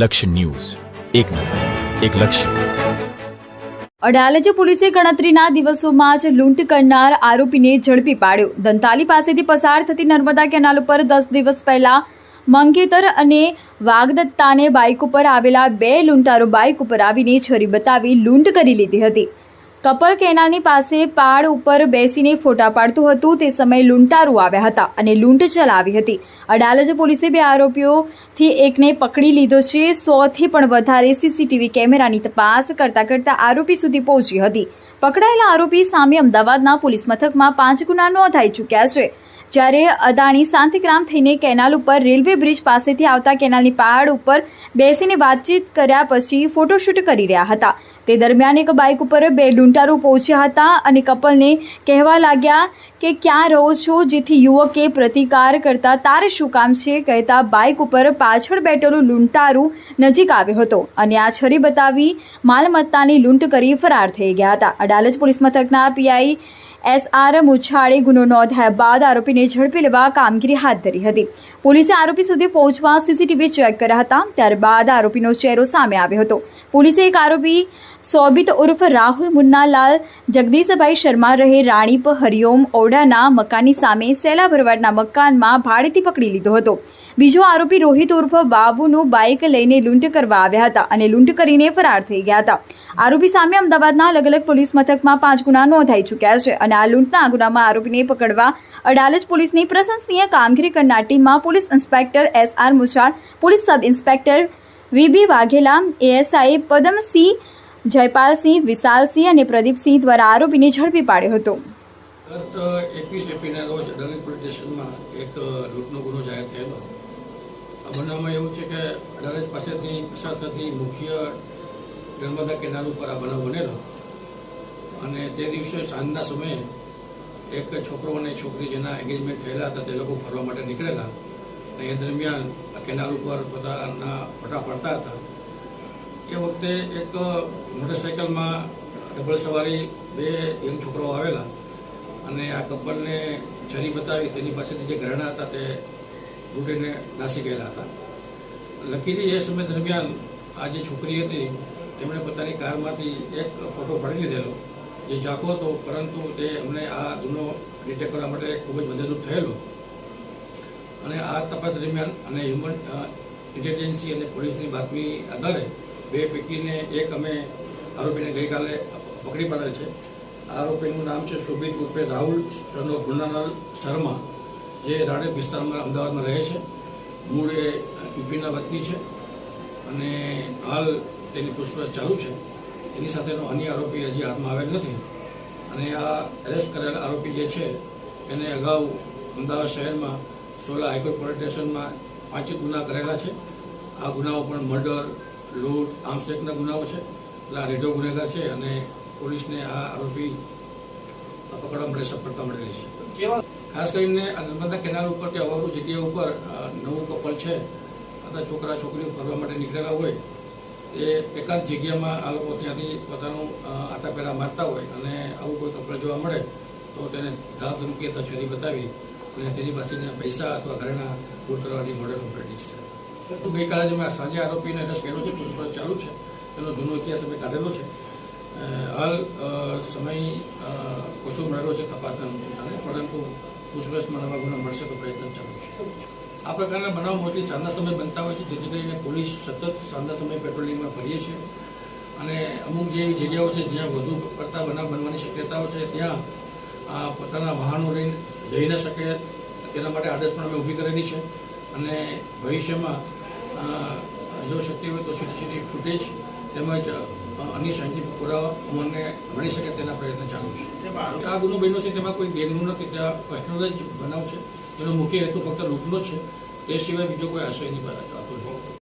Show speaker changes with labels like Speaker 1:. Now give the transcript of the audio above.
Speaker 1: લક્ષ્ય ન્યૂઝ. એક નજર, એક લક્ષ્ય.
Speaker 2: અડાલજ પોલીસે ગણતરીના દિવસોમાં જ લૂંટ કરનાર આરોપીને ઝડપી પાડ્યો. દંતાલી પાસેથી પસાર થતી નર્મદા કેનાલ ઉપર દસ દિવસ પહેલા મંગેતર અને વાગદત્તાને બાઇક ઉપર આવેલા બે લૂંટારો બાઇક ઉપર આવીને છરી બતાવી લૂંટ કરી લીધી હતી. કપલ કેનાલની પાસે પાડ ઉપર બેસીને ફોટા પાડતું હતું. તે સમયે લૂંટારૂ આવ્યા હતા અને લૂંટ ચલાવી હતી. અડાલજ પોલીસે બે આરોપીઓથી એકને પકડી લીધો છે. સોથી પણ વધારે સીસીટીવી કેમેરાની તપાસ કરતાં કરતાં આરોપી સુધી પહોંચી હતી. પકડાયેલા આરોપી સામે અમદાવાદના પોલીસ મથકમાં પાંચ ગુના નોંધાઈ ચૂક્યા છે. જ્યારે અદાણી શાંતિગ્રામ થઈને કેનાલ ઉપર રેલવે બ્રિજ પાસેથી આવતા કેનાલની પહાડ ઉપર બેસીને વાતચીત કર્યા પછી ફોટોશૂટ કરી રહ્યા હતા. તે દરમિયાન એક બાઇક ઉપર બે લૂંટારૂ પહોંચ્યા હતા અને કપલને કહેવા લાગ્યા કે ક્યાં રહો છો જેથી યુવકે પ્રતિકાર કરતા તારે શું કામ છે કહેતા બાઇક ઉપર પાછળ બેઠેલું લૂંટારું નજીક આવ્યો હતો અને આ છરી બતાવી માલમત્તાની લૂંટ કરી ફરાર થઈ ગયા હતા. અડાલજ પોલીસ મથકના પીઆઈ એસ આર મુછાળે ગુનો નોંધાયા બાદ આરોપીને ઝડપી લેવા કામગીરી હાથ ધરી હતી. પોલીસે આરોપી સુધી પહોંચવા સીસીટીવી ચેક કર્યા હતા, ત્યારબાદ આરોપીનો ચહેરો સામે આવ્યો હતો. પોલીસે એક આરોપી સોબિત ઉર્ફ રાહુલ મુન્નાલાલ, જગદીશભાઈ શર્મા રહે રાણીપ, હરિઓમ ઓઢાના મકાનની સામે સેલા ભરવાડના મકાનમાં ભાડેથી પકડી લીધો હતો. બીજો આરોપી રોહિત ઉર્ફ બાબુનું બાઇક લઈને લૂંટ કરવા આવ્યા હતા અને લૂંટ કરીને ફરાર થઈ ગયા હતા. આરોપી સામે અમદાવાદના અલગ અલગ પોલીસ મથકમાં પાંચ ગુના નોંધાઈ ચૂક્યા છે અને આ લૂંટના ગુનામાં આરોપીને પકડવા અડાલજ પોલીસની પ્રશંસનીય કામગીરી કરનાર ટીમમાં police inspector S R Muchhal police sub inspector VB Vaghela, ASI Padamsinh, Jaypalsinh, Vishalsinh અને પ્રદીપસિંહ દ્વારા આરોપીને ઝડપી પાડ્યો હતો.
Speaker 3: ગત એકવીસ એપ્રિલના રોજ દલિત પોલીસ સ્ટેશનમાં એક લૂંટનો ગુનો જાહેર થયેલો. આ બનાવમાં એવું છે કે અડાલજ પાસેથી, પસાર થતી મુખ્ય નર્મદા કેનાલ ઉપર આ બનાવ બનેલો. અને તે દિવસે સાંજના સમયે એક છોકરો અને છોકરી જેના એંગેજમેન્ટ થયેલા હતા, તે લોકો ફરવા માટે નીકળેલા. અને એ દરમિયાન આ કેનાલ ઉપર પોતાના ફોટા પડતા હતા. એ વખતે એક મોટરસાઇકલમાં ડબલ સવારી બે યંગ છોકરાઓ આવેલા. અને આ કપલને છરી બતાવી તેની પાસેથી જે ઘરેણા હતા તે લૂંટીને નાસી ગયેલા હતા. લકીલી એ સમય દરમિયાન આ જે છોકરી હતી, તેમણે પોતાની કારમાંથી એક ફોટો પાડી લીધેલો, જે ઝાંખો હતો, પરંતુ તે અમને આ ગુનો ડિટેક્ટ કરવા માટે ખૂબ જ મદદરૂપ થયેલો. અને આ તપાસ દરમિયાન અને હ્યુમન ઇન્ટેલિજન્સી અને પોલીસની બાતમી આધારે બે પૈકીને એક અમે આરોપીને ગઈકાલે પકડી પાડેલ છે. આરોપીનું નામ છે સુબીર ઉર્ફે રાહુલ સનો ગુનાલાલ શર્મા, જે રાણીપ વિસ્તારમાં અમદાવાદમાં રહે છે. મૂળ એ યુપીના વતની છે અને હાલ તેની પૂછપરછ ચાલુ છે. એની સાથેનો અન્ય આરોપી હજી હાથમાં આવેલ નથી. અને આ એરેસ્ટ કરેલ આરોપી જે છે, એને અગાઉ અમદાવાદ શહેરમાં સોલા હાઈકોર્ટ પોલીસ સ્ટેશનમાં પાંચેક ગુના કરેલા છે. આ ગુનાઓ પણ મર્ડર, લૂંટ આર્મસ્ટેકના ગુનાઓ છે. એટલે આ રેઢો ગુનેગાર છે અને પોલીસને આ આરોપી પકડવા માટે સફળતા મળેલી છે. ખાસ કરીને નર્મદા કેનાલ ઉપર કે અવારું જગ્યા ઉપર નવું કપલ છે અથવા છોકરા છોકરીઓ ફરવા માટે નીકળેલા હોય એ એકાદ જગ્યામાં આ લોકો ત્યાંથી પોતાનું આટા આટાપેરા મારતા હોય અને આવું કોઈ કપલ જોવા મળે તો તેને ધાક ધમકી અથવા છરી બતાવી અને તેની પાસેના પૈસા અથવા ઘરેણા દૂર કરવાની મોડેલ પ્રેક્ટિસ છે. તો ગઈકાલે જ મેં સાંજે આરોપીને અરેસ્ટ કર્યો છે પૂછપરછ ચાલુ છે તેનો જૂનો ઇતિહાસ અમે કાઢેલો છે. હાલ સમય ઓછો મળેલો છે તપાસના અનુસંધાને પરંતુ પૂછપરછમાં નવા ગુના મળશે તો પ્રયત્ન ચાલુ છે. આ પ્રકારના બનાવ મોસ્ટલી સાંજના સમય બનતા હોય છે, જેથી કરીને પોલીસ સતત સાંજના સમયે પેટ્રોલિંગમાં ભરીએ છીએ અને અમુક જે જગ્યાઓ છે, જ્યાં વધુ પડતા બનાવ બનવાની શક્યતાઓ છે, ત્યાં આ પોતાના વાહનો લઈને જઈ ન શકે. તેના માટે આદેશ પણ અમે ઊભી કરેલી છે. અને ભવિષ્યમાં જો શક્ય હોય તો સીસીટીવી ફૂટેજ તેમજ અન્ય સાયન્ટિફિક પુરાવા અમને મળી શકે તેના પ્રયત્ન ચાલુ છે. આ ગુનો બન્યો છે તેમાં કોઈ ગેરનું નથી ત્યાં પર્સનલ જ બનાવ છે. તેનો મુખ્ય હેતુ ફક્ત લૂંટનો છે. તે સિવાય બીજો કોઈ આશય નહીં આપતો